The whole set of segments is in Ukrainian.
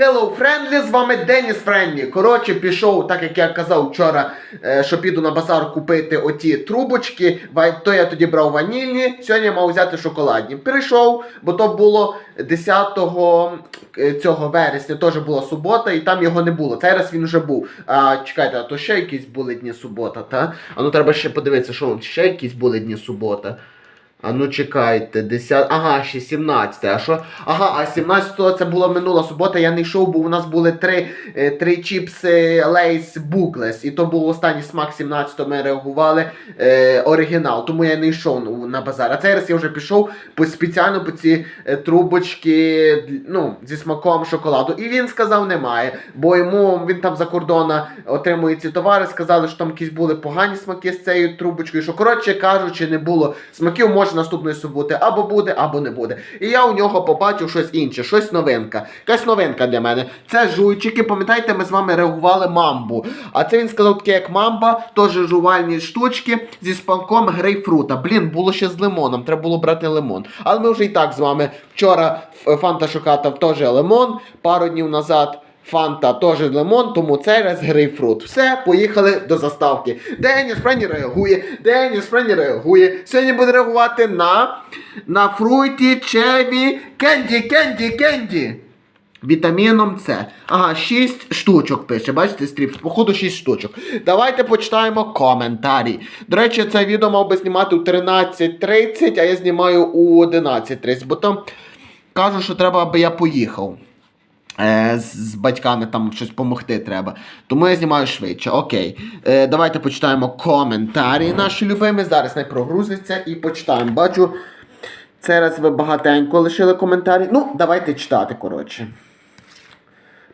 Hello Friendly, з вами Деніс Френдлі. Коротше, пішов, так як я казав вчора, е, що піду на базар купити оті трубочки. То я тоді брав ванільні, сьогодні я мав взяти шоколадні. Прийшов, бо то було 10 е, цього вересня, теж була субота, і там його не було. Цей раз він вже був. А чекайте, а то ще якісь були дні субота, та? А ну треба ще подивитися, що ще якісь були дні субота. А ну чекайте, 10. Ага, ще 17. А що? Ага, а 17-го це була минула субота. Я не йшов, бо у нас були три, е, три чіпси Lays Bookless. І то був останній смак 17-го ми реагували е, оригінал. Тому я не йшов ну, на базар. А цей раз я вже пішов по, спеціально по ці е, трубочки ну, зі смаком шоколаду. І він сказав, немає. Бо йому він там за кордона отримує ці товари. Сказали, що там якісь були погані смаки з цією трубочкою. Що коротше кажучи, не було смаків. Може наступної суботи або буде, або не буде. І я у нього побачив щось інше, щось новинка. Якась новинка для мене. Це жуйчики. Пам'ятаєте, ми з вами реагували мамбу. А це він сказав таке, як мамба, теж жувальні штучки зі смаком грейпфрута. Блін, було ще з лимоном, треба було брати лимон. Але ми вже і так з вами вчора Фанта Шокатав теж лимон, пару днів назад. Фанта теж лимон, тому цей раз грейпфрут. Все, поїхали до заставки. Деніс Френі реагує, Деніс Френі реагує. Сьогодні буде реагувати на, на фруйті, чеві, кенді, кенді, кенді. Вітаміном С. Ага, 6 штучок пише. Бачите, стріпс, походу 6 штучок. Давайте почитаємо коментарі. До речі, це відео мав би знімати у 13.30, а я знімаю у 11.30, бо там кажу, що треба, аби я поїхав. Е, з, батьками там щось допомогти треба. Тому я знімаю швидше. Окей. Е, давайте почитаємо коментарі наші любимі. Зараз не прогрузиться і почитаємо. Бачу, цей раз ви багатенько лишили коментарі. Ну, давайте читати, коротше.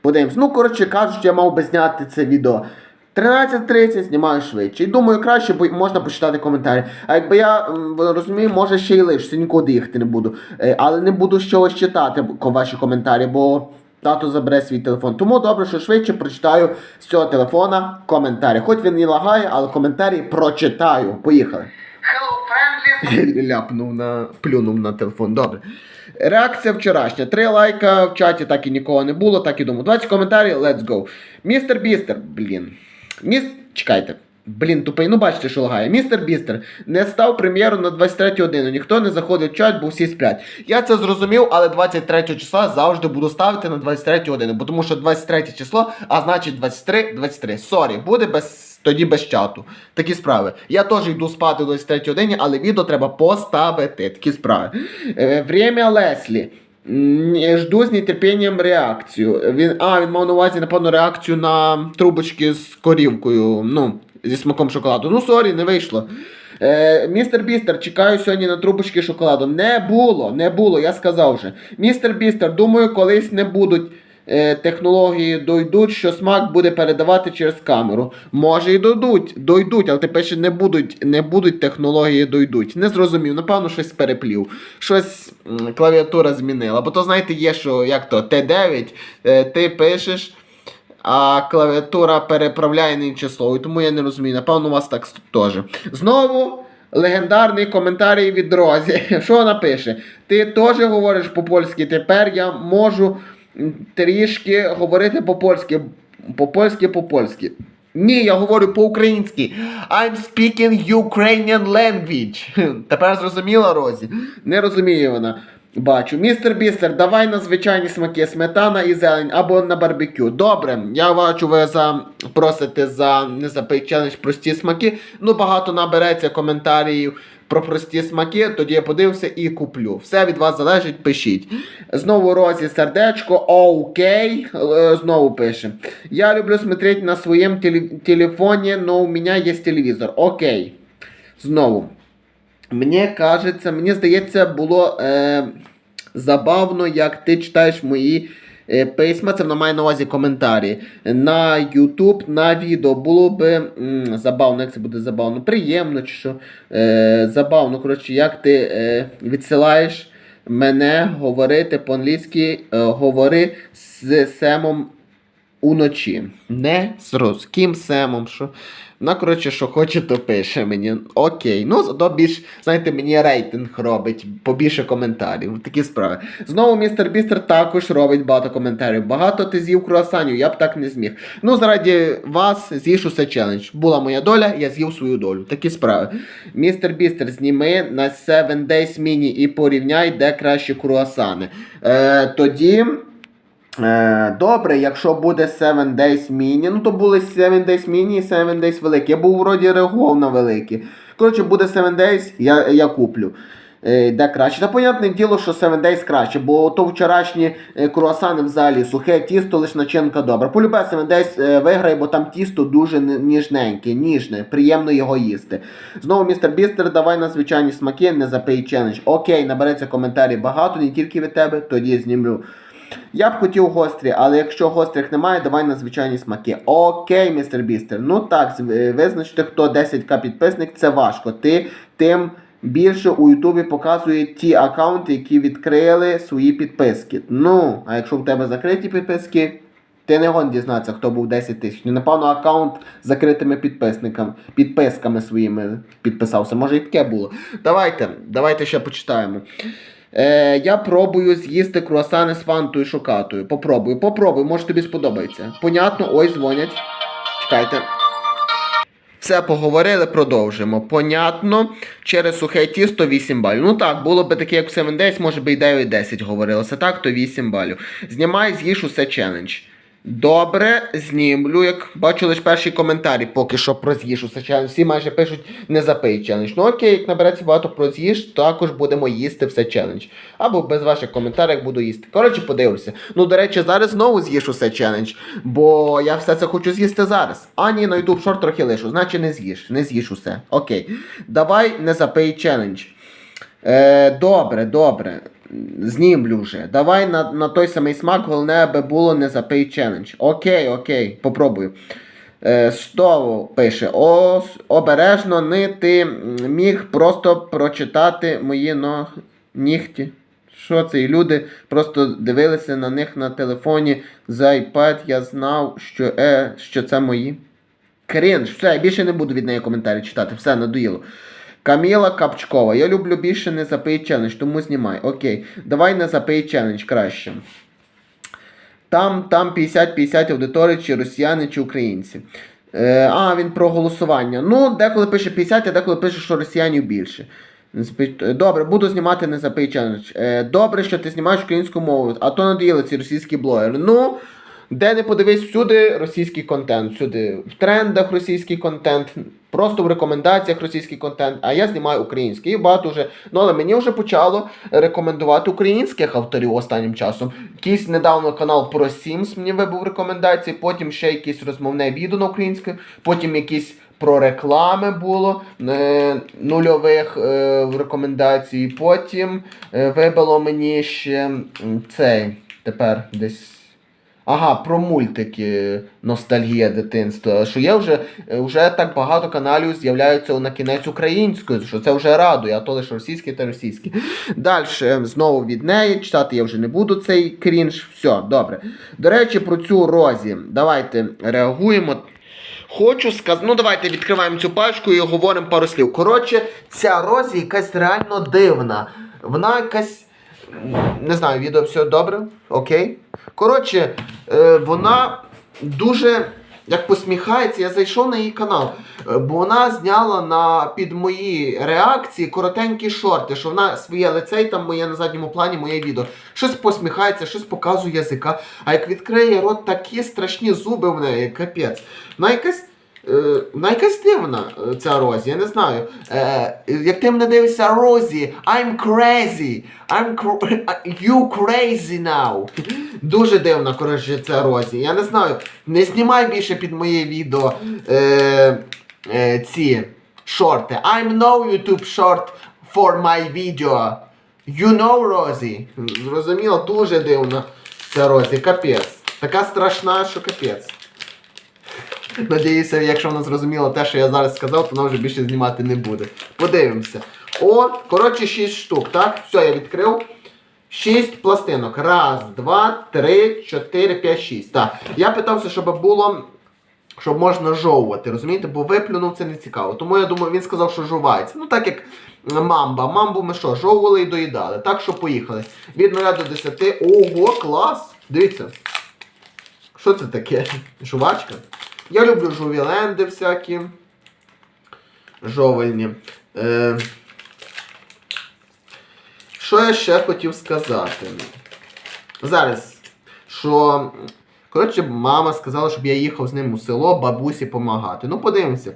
Подивимось. Ну, коротше кажучи, я мав би зняти це відео. 13.30 знімаю швидше. І думаю, краще бо можна почитати коментарі. А якби я розумію, може ще й лишся, нікуди їхати не буду. Е, але не буду з чогось читати ваші коментарі, бо тато забере свій телефон. Тому добре, що швидше прочитаю з цього телефона коментарі. Хоч він і лагає, але коментарі прочитаю. Поїхали. Hello, friendly! Ляпнув на плюнув на телефон. Добре. Реакція вчорашня. Три лайка в чаті так і нікого не було, так і думаю. 20 коментарів, let's go. Містер Бістер, блін. Міс... Чекайте. Блін, тупий, ну бачите, що лагає. Містер Бістер не став прем'єру на 23 годину. Ніхто не заходив в чат, бо всі сплять. Я це зрозумів, але 23 числа завжди буду ставити на 23 годину, бо тому що 23 число, а значить 23, 23. Сорі, буде без тоді без чату. Такі справи. Я теж йду спати о 23 годині, але відео треба поставити. Такі справи. Е, Время Леслі. Жду з нетерпінням реакцію. Він, а, він мав на увазі, напевно, реакцію на трубочки з корівкою. Ну, зі смаком шоколаду. Ну, сорі, не вийшло. Е, містер Бістер, чекаю сьогодні на трубочки шоколаду. Не було, не було, я сказав вже. Містер Бістер, думаю, колись не будуть е, технології дойдуть, що смак буде передавати через камеру. Може і дойдуть, дойдуть, але тепер ще не будуть, не будуть технології дойдуть. Не зрозумів, напевно, щось переплів. Щось клавіатура змінила. Бо то, знаєте, є, що як то Т9, е, ти пишеш. А клавіатура переправляє на інше тому я не розумію. Напевно, у вас так теж. Знову легендарний коментарій від Розі. Що вона пише? Ти теж говориш по-польськи. Тепер я можу трішки говорити по-польськи. По-польськи, по-польськи. Ні, я говорю по-українськи. I'm speaking Ukrainian language. Тепер зрозуміла Розі? Не розуміє вона. Бачу. Містер Бістер, давай на звичайні смаки, сметана і зелень або на барбекю. Добре, я бачу, ви за просите за не за челендж прості смаки. Ну, багато набереться коментарів про прості смаки, тоді я подивився і куплю. Все від вас залежить, пишіть. Знову Розі сердечко, окей. Е, Знову пише. Я люблю смотреть на своєму телефоні, но у мене є телевізор. Окей. Знову. Мені кажеться, мені здається, було е, забавно, як ти читаєш мої е, письма. Це вона має на увазі коментарі. На YouTube, на відео. Було би м, забавно, як це буде забавно, приємно чи що. Е, забавно, коротше, як ти е, відсилаєш мене говорити по-англійськи, е, говори з Семом уночі. Не з роз ким семом, що. Вона, коротше, що хоче, то пише мені. Окей. Ну, зато більш, знаєте, мені рейтинг робить, побільше коментарів. Такі справи. Знову містер Бістер також робить багато коментарів. Багато ти з'їв круасанів, я б так не зміг. Ну, заради вас з'їж усе челендж. Була моя доля, я з'їв свою долю. Такі справи. Містер Бістер, зніми на 7 Days Mini і порівняй, де кращі круасани. Е, тоді. Е, добре, якщо буде 7 Days Mini, ну то були 7 Days Mini і 7 Days великі. Я був вроді реагував на великі. Коротше, буде 7 Days, я, я куплю. Е, де краще. Та понятне діло, що 7 Days краще, бо то вчорашні е, круасани взагалі сухе тісто, лише начинка добра. Полюбе 7 Days виграє, бо там тісто дуже ніжненьке, ніжне, приємно його їсти. Знову містер Бістер, давай на звичайні смаки, не запий челендж. Окей, набереться коментарів багато, не тільки від тебе, тоді знімлю. Я б хотів гострі, але якщо гострих немає, давай на звичайні смаки. Окей, містер Бістер. Ну так, з- е, хто 10к підписник, це важко. Ти тим більше у Ютубі показує ті аккаунти, які відкрили свої підписки. Ну, а якщо в тебе закриті підписки, ти не гон дізнатися, хто був 10 тисяч. Ну, Напевно, аккаунт з закритими підписниками, підписками своїми підписався. Може і таке було. Давайте, давайте ще почитаємо. Е, я пробую з'їсти круасани з фантою шокатою. Попробую, попробуй, може тобі сподобається. Понятно, ой, дзвонять. Чекайте. Все поговорили, продовжимо. Понятно, через сухе тісто 8 балів. Ну так, було би таке, як в 7 Days, може би і 9-10 говорилося. Так, то 8 балів. Знімай, з'їж усе челендж. Добре, знімлю, як бачу лише перші коментарі, поки що про з'їж усе челендж. Всі майже пишуть не запий челендж. Ну окей, як набереться багато про з'їж, також будемо їсти все челендж. Або без ваших коментарів буду їсти. Коротше, подивлюся. Ну, до речі, зараз знову з'їж усе челендж, бо я все це хочу з'їсти зараз. А ні, на YouTube шорт трохи лишу, значить не з'їж, не з'їж усе. Окей. Давай не запий челендж. Е, добре, добре. Знімлю вже. Давай на, на той самий смак, головне, аби було не запий челендж. Окей, окей, попробую. Е, що пише? О, обережно не ти міг просто прочитати мої но... нігті. Що це? І люди просто дивилися на них на телефоні за iPad. Я знав, що, е, що це мої. Крінж, все, я більше не буду від неї коментарі читати, все, надоїло. Каміла Капчкова. Я люблю більше не запий челендж, тому знімай. Окей. Давай не запий челендж краще. Там, там 50-50 аудиторії, чи росіяни, чи українці. Е, а, він про голосування. Ну, деколи пише 50, а деколи пише, що росіянів більше. Е, Добре, буду знімати не запий челендж. Е, добре, що ти знімаєш українську мову, а то надоїли ці російські блогери. Ну, де не подивись, всюди російський контент, всюди в трендах російський контент, просто в рекомендаціях російський контент, а я знімаю український. І багато вже. Ну, але мені вже почало рекомендувати українських авторів останнім часом. Якийсь недавно канал про Sims мені вибув рекомендації, потім ще якесь розмовне відео на українське, потім якісь. Про реклами було е, нульових е, рекомендації. Потім е, вибило мені ще цей тепер десь Ага, про мультики ностальгія дитинства. Що є вже, е, вже так багато каналів з'являються на кінець українською, що це вже радує, а то лише російські та російські. Далі знову від неї. Читати я вже не буду цей крінж. Все, добре. До речі, про цю розі. Давайте реагуємо. Хочу сказати, ну давайте відкриваємо цю пачку і говоримо пару слів. Коротше, ця розі якась реально дивна. Вона якась. Не знаю, відео все добре, окей. Коротше, е, вона дуже як посміхається. Я зайшов на її канал, е, бо вона зняла на під мої реакції коротенькі шорти, що вона своє лице і там моє на задньому плані моє відео. Щось посміхається, щось показує язика. А як відкриє рот, такі страшні зуби в неї, капець. Вона якась. Е, Вона якась дивна, е, ця Розі, я не знаю. Е, як ти мене дивишся, Розі, I'm crazy. I'm cr- you crazy now. Дуже дивна, коротше, ця Розі. Я не знаю. Не знімай більше під моє відео е, е, ці шорти. I'm no YouTube short for my video. You know, Розі. Зрозуміло, дуже дивна ця Розі. Капець. Така страшна, що капець. Надіюся, якщо вона зрозуміла те, що я зараз сказав, то вона вже більше знімати не буде. Подивимося. О, коротше, 6 штук, так? Все, я відкрив. Шість пластинок. Раз, два, три, чотири, п'ять, шість. Так. Я питався, щоб було. Щоб можна жовувати, розумієте? Бо виплюнув це не цікаво. Тому я думаю, він сказав, що жувається. Ну так як мамба. Мамбу ми що, жовували і доїдали. Так що поїхали. Від 0 до 10. Ого, клас! Дивіться. Що це таке? Жувачка? Я люблю жувіленди всякі. Жовельні. Е... Що я ще хотів сказати? Зараз, що. Коротше, мама сказала, щоб я їхав з ним у село бабусі помагати. Ну, подивимося.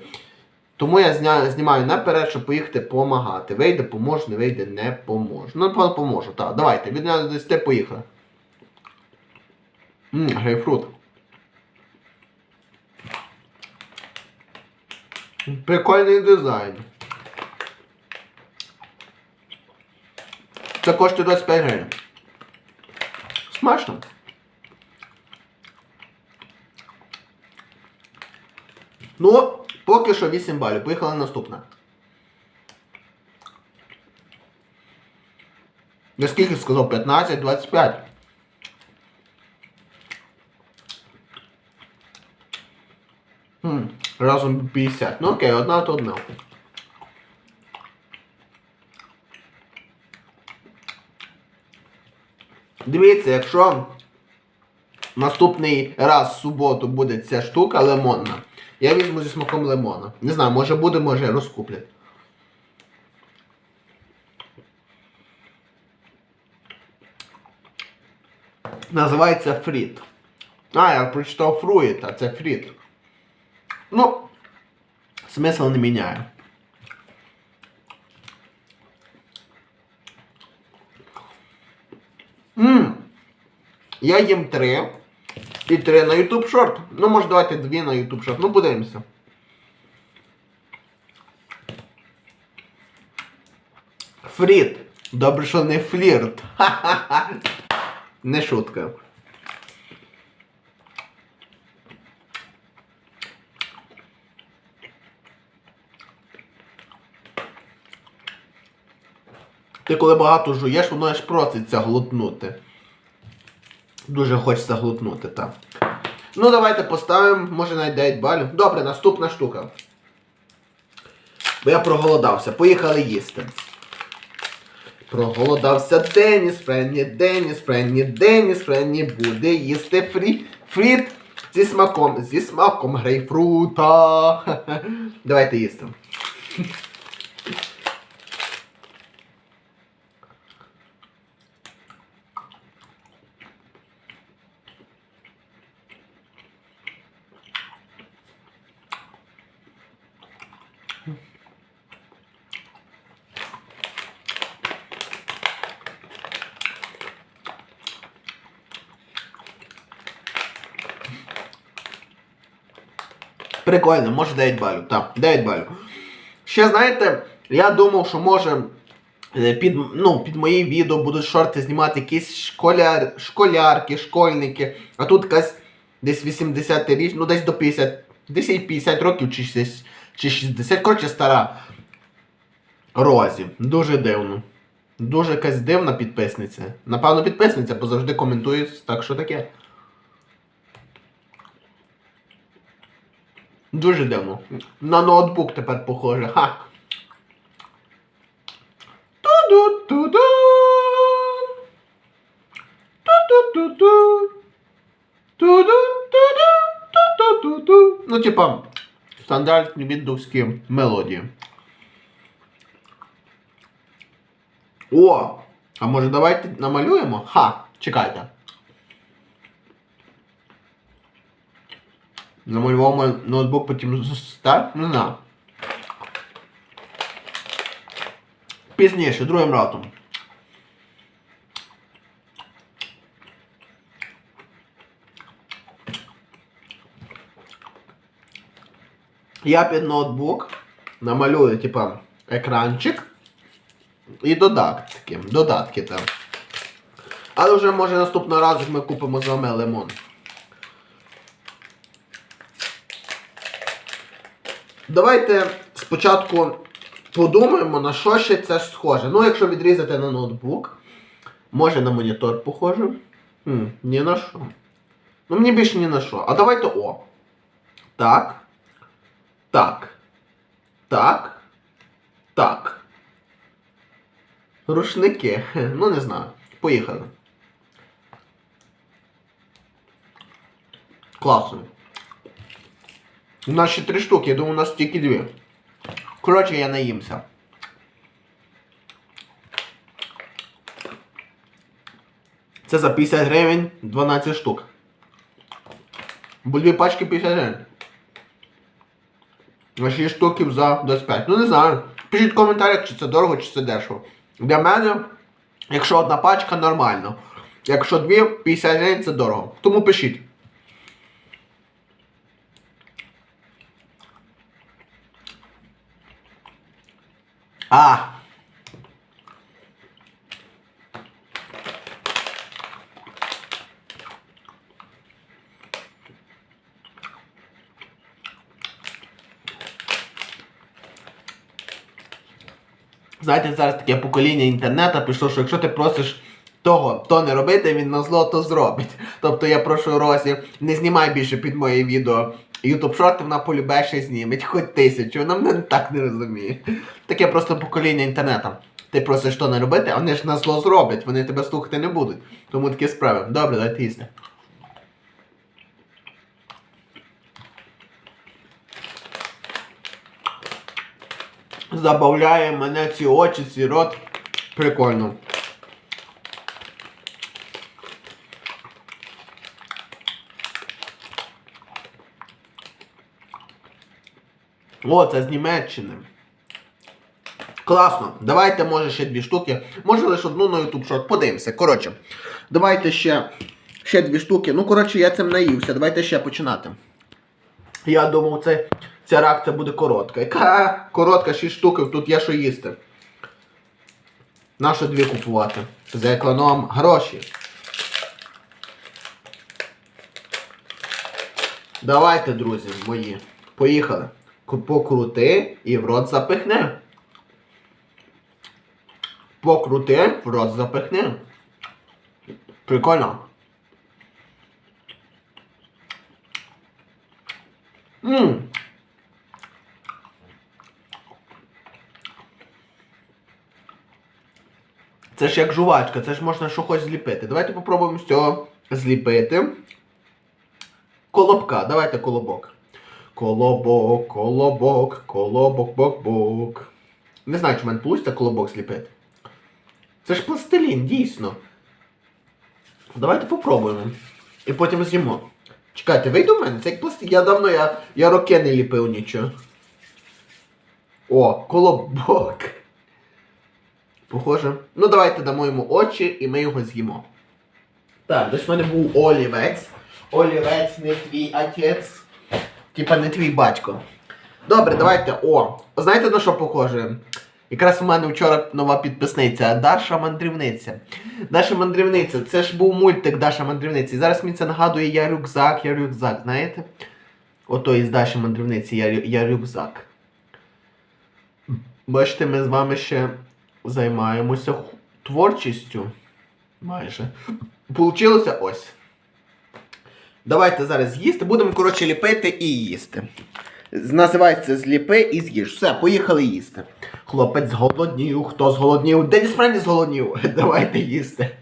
Тому я зня... знімаю наперед, щоб поїхати помагати. Вийде, поможе, не вийде, не поможе. Ну, напевно, поможу. Так, давайте. Від 0 до 10 поїхали. Ммм, грейпфрут. Прикольний дизайн. Це коштує 25 гривень. Смачно. Ну, поки що 8 балів. Поїхала наступна. Я скільки сказав? 15, 25. Хм, разом 50. Ну окей, одна то одна. Дивіться, якщо наступний раз в суботу буде ця штука лимонна, я візьму зі смаком лимона. Не знаю, може буде, може розкуплять. Називається фріт. А, я прочитав фруїт, а це фріт. Ну, смисл не міняє. Ммм. Я їм три. І три на YouTube Short. Ну, може давайте дві на YouTube Short. Ну, подивимося. Фріт. Добре, що не флірт. Ха-ха-ха. Не шутка. Ти коли багато жуєш, воно аж проситься глотнути. Дуже хочеться глотнути, так. Ну, давайте поставимо, може навіть 9 балів. Добре, наступна штука. Бо я проголодався. Поїхали їсти. Проголодався Деніс, Френні, Деніс, Френні, Деніс, Френні буде їсти фрі, фріт зі смаком, зі смаком грейпфрута. Давайте їсти. Прикольно, може 9 балів. Так, 9 балів. Ще знаєте, я думав, що може е, під, ну, під мої відео будуть шорти знімати якісь школяр, школярки, школьники. А тут якась десь 80 річ, ну десь до 50, десь їй 50 років чи, 60, чи 60, коротше стара. Розі. Дуже дивно. Дуже якась дивна підписниця. Напевно, підписниця, бо завжди коментує, так що таке. Дуже дивно. На ноутбук тепер похоже. Ха. Ту-ду-ту-ду. Ту-ту-ту-ту. Ту-ду-ту-ду. Ту-ту-ту-ту. Ну, типа, стандартні віддовські мелодії. О! А може давайте намалюємо? Ха! Чекайте. Намалював мой ноутбук, потім стар? Не знаю. Пізніше, другим разом. Я під ноутбук намалюю, типа, екранчик і додатки. Додатки там. Але вже може наступного разу ми купимо з вами лимон. Давайте спочатку подумаємо, на що ще це схоже. Ну, якщо відрізати на ноутбук, Може на монітор похоже. Хм, ні на що. Ну мені більше ні на що. А давайте О. Так. Так. Так. Так. Рушники. Ну не знаю. Поїхали. Класно. У нас ще три штуки, я думаю, у нас тільки дві. Коротше, я наїмся. Це за 50 гривень 12 штук. Бо дві пачки 50 гривень. А 6 штуків за 25. Ну не знаю. Пишіть в коментарях, чи це дорого, чи це дешево. Для мене, якщо одна пачка, нормально. Якщо дві, 50 гривень це дорого. Тому пишіть. А! Знаєте, зараз таке покоління інтернету пішло, що якщо ти просиш того, то не робити, він на зло то зробить. Тобто я прошу Росі, не знімай більше під моє відео. Ютуб шорти вона полюбе ще зніметь, хоч тисячу, вона мене так не розуміє. Таке просто покоління інтернету. Ти просиш то не робити, а вони ж на зло зроблять, вони тебе слухати не будуть. Тому такі справи. Добре, дайте їсти. Забавляє мене ці очі, ці рот. Прикольно. О, це з Німеччини. Класно. Давайте, може, ще дві штуки. Може лише одну на YouTube Short. Подивимося. Коротше, давайте ще, ще дві штуки. Ну, коротше, я цим наївся. Давайте ще починати. Я думав, це, ця реакція буде коротка. Яка коротка, 6 штук, тут є що їсти. Нащо дві купувати? За економ гроші. Давайте, друзі мої. Поїхали. Покрути і в рот запихни. Покрути, в рот запихни. Прикольно. Ммм. Це ж як жувачка, це ж можна що хоч зліпити. Давайте попробуємо з цього зліпити. Колобка. Давайте колобок. Колобок, колобок, колобок, бок, бок. Не знаю, чи в мене вийде колобок зліпити. Це ж пластилін, дійсно. Давайте попробуємо. І потім з'їмо. Чекайте, вийде в мене? Це як пластилін. Я давно я, я роки не ліпив нічого. О, колобок. Похоже. Ну давайте дамо йому очі і ми його з'їмо. Так, десь в мене був олівець. Олівець не твій отець. Типа не твій батько. Добре, давайте. О, знаєте на що похоже? Якраз у мене вчора нова підписниця Даша Мандрівниця. Даша Мандрівниця, це ж був мультик Даша Мандрівниця. І зараз мені це нагадує я рюкзак, я рюкзак, знаєте? Ото із Даші Мандрівниці я, я рюкзак. Бачите, ми з вами ще займаємося творчістю. Майже. Получилося ось. Давайте зараз їсти. Будемо, коротше, ліпити і їсти. Називається зліпи і з'їж. Все, поїхали їсти. Хлопець зголоднів, хто зголоднів? Деніс Френді зголоднів. Давайте їсти.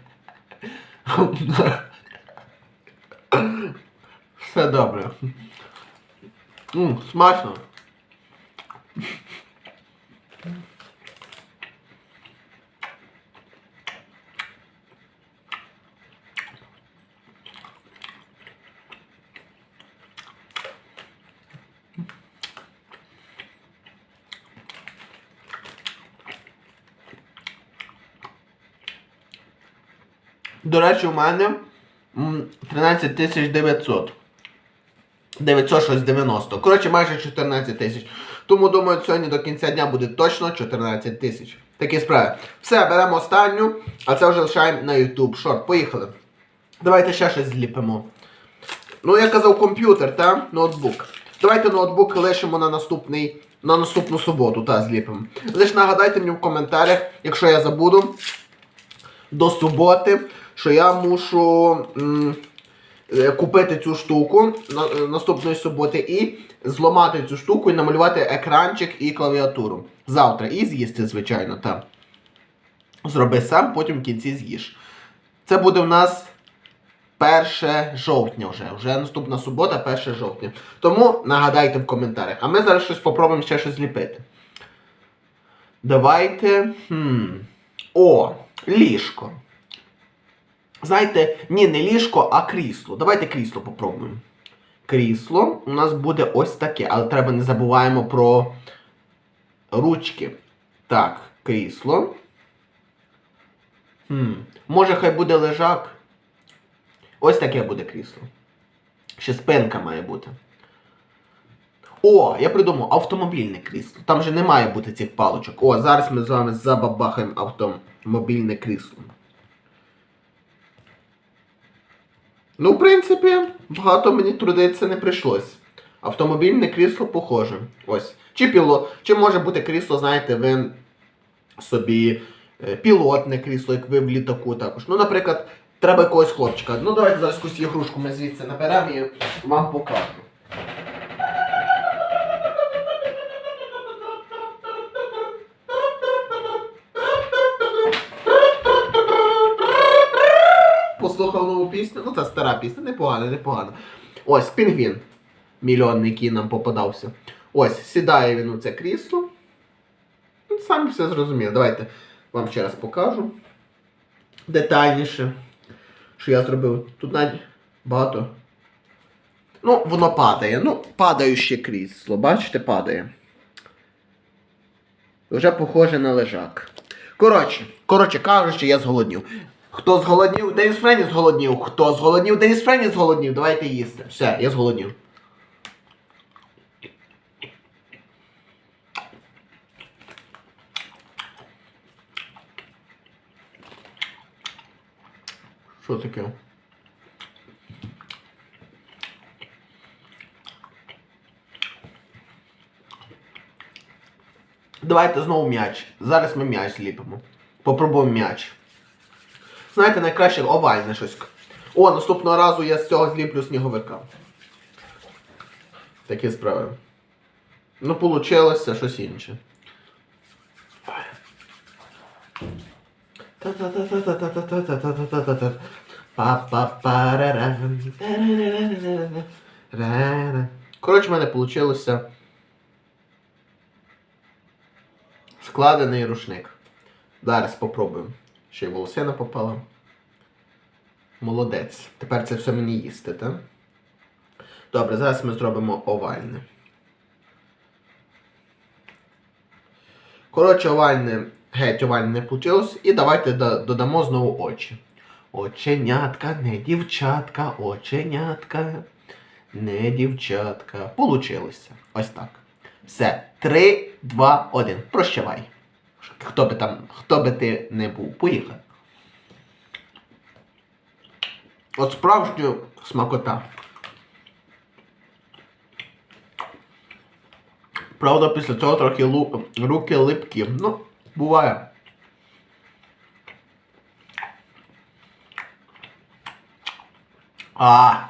Все добре. М, смачно. До речі, у мене м, 13 900. 900 щось 90. Коротше, майже 14 тисяч. Тому думаю, сьогодні до кінця дня буде точно 14 тисяч. Такі справи. Все, беремо останню, а це вже лишаємо на YouTube. Шорт, поїхали. Давайте ще щось зліпимо. Ну, я казав комп'ютер, та? Ноутбук. Давайте ноутбук лишимо на наступний. На наступну суботу, та, зліпимо. Лише нагадайте мені в коментарях, якщо я забуду. до суботи, що я мушу м, е, купити цю штуку е, наступної суботи і зламати цю штуку і намалювати екранчик і клавіатуру. Завтра. І з'їсти, звичайно, так. Зроби сам, потім в кінці з'їш. Це буде в нас 1 жовтня вже. Вже наступна субота, 1 жовтня. Тому нагадайте в коментарях. А ми зараз щось попробуємо ще щось зліпити. Давайте. Хм. О, ліжко. Знаєте, ні, не ліжко, а крісло. Давайте крісло попробуємо. Крісло у нас буде ось таке, але треба не забуваємо про ручки. Так, крісло. Хм. Може, хай буде лежак. Ось таке буде крісло. Ще спинка має бути. О, я придумав автомобільне крісло. Там же не має бути цих паличок. О, зараз ми з вами забабахаємо автомобільне крісло. Ну, в принципі, багато мені трудитися не прийшлось. Автомобільне крісло похоже. Ось. Чи піло, чи може бути крісло, знаєте, ви собі е, пілотне крісло, як ви в літаку також. Ну, наприклад, треба якогось хлопчика. Ну, давайте зараз якусь ігрушку ми звідси наберемо і вам покажу. Послухав нову пісню. Ну, це стара пісня, непогано, непогано. Ось пінгвін. Мільйонний, який нам попадався. Ось, сідає він у це крісло. Ну, Самі все зрозуміли. Давайте вам ще раз покажу. Детальніше. Що я зробив. Тут навіть багато. Ну, воно падає. Ну, падаюче крісло. Бачите, падає. Вже похоже на лежак. Коротше, коротше кажучи, я зголоднів. Хто зголоднів? Деніс Френі зголоднів. Хто зголоднів? Деніс Френі зголоднів. Давайте їсти. Все, я зголоднів. Що таке? Давайте знову м'яч. Зараз ми м'яч зліпимо. Попробуємо м'яч. Знаєте, найкраще овальне щось. О, наступного разу я з цього зліплю сніговика. Такі справи. Ну, получилося щось інше. Коротше, в мене вийшло складений рушник. Зараз спробуємо. Ще й волосина попала. Молодець. Тепер це все мені їсти, так? Добре, зараз ми зробимо овальне. Коротше, овальне, геть овальне не вийшло. І давайте додамо знову очі. Оченятка, не дівчатка, оченятка, не дівчатка. Получилося. Ось так. Все. Три, два, один. Прощавай. Хто би там, хто би ти не був. Поїхав. От справжня смакота. Правда, після цього трохи лу... руки липкі. Ну, буває. А.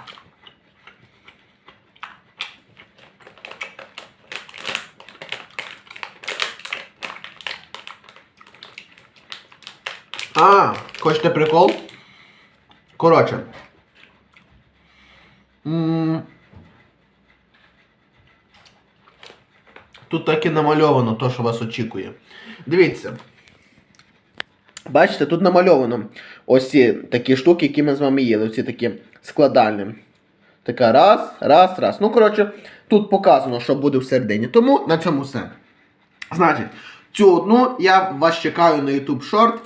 А, хочете прикол? Коротше. Тут так і намальовано то, що вас очікує. Дивіться. Бачите, тут намальовано ось такі штуки, які ми з вами їли. Ось ці такі складальні. Така раз, раз, раз. Ну, коротше, тут показано, що буде всередині. Тому на цьому все. Значить, цю одну я вас чекаю на YouTube Short.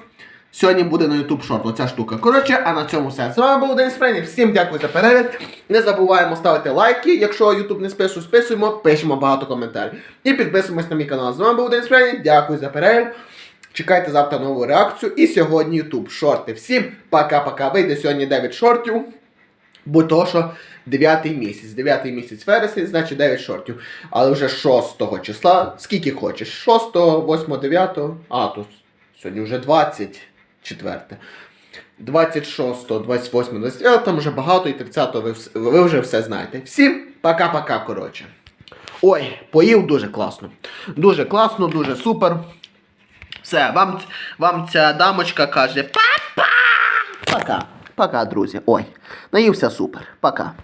Сьогодні буде на YouTube Short оця штука. Коротше, а на цьому все. З вами був Денис Фрейнів. Всім дякую за перегляд. Не забуваємо ставити лайки. Якщо YouTube не списує, списуємо, пишемо багато коментарів. І підписуємось на мій канал. З вами був Денис Фрейнів. Дякую за перегляд. Чекайте завтра нову реакцію. І сьогодні YouTube шорти. Всім пока-пока. Вийде сьогодні 9 шортів. Бо то, що 9 місяць. 9 місяць вересень, значить 9 шортів. Але вже 6 числа, скільки хочеш. 6, 8, 9, а тут сьогодні вже 24. 26, 28, 29, там вже багато і 30 ви, ви вже все знаєте. Всім пока-пока, коротше. Ой, поїв дуже класно. Дуже класно, дуже супер. Все, вам, вам ця дамочка каже па-па! Пока. Пока, друзі. Ой, наївся супер. Пока.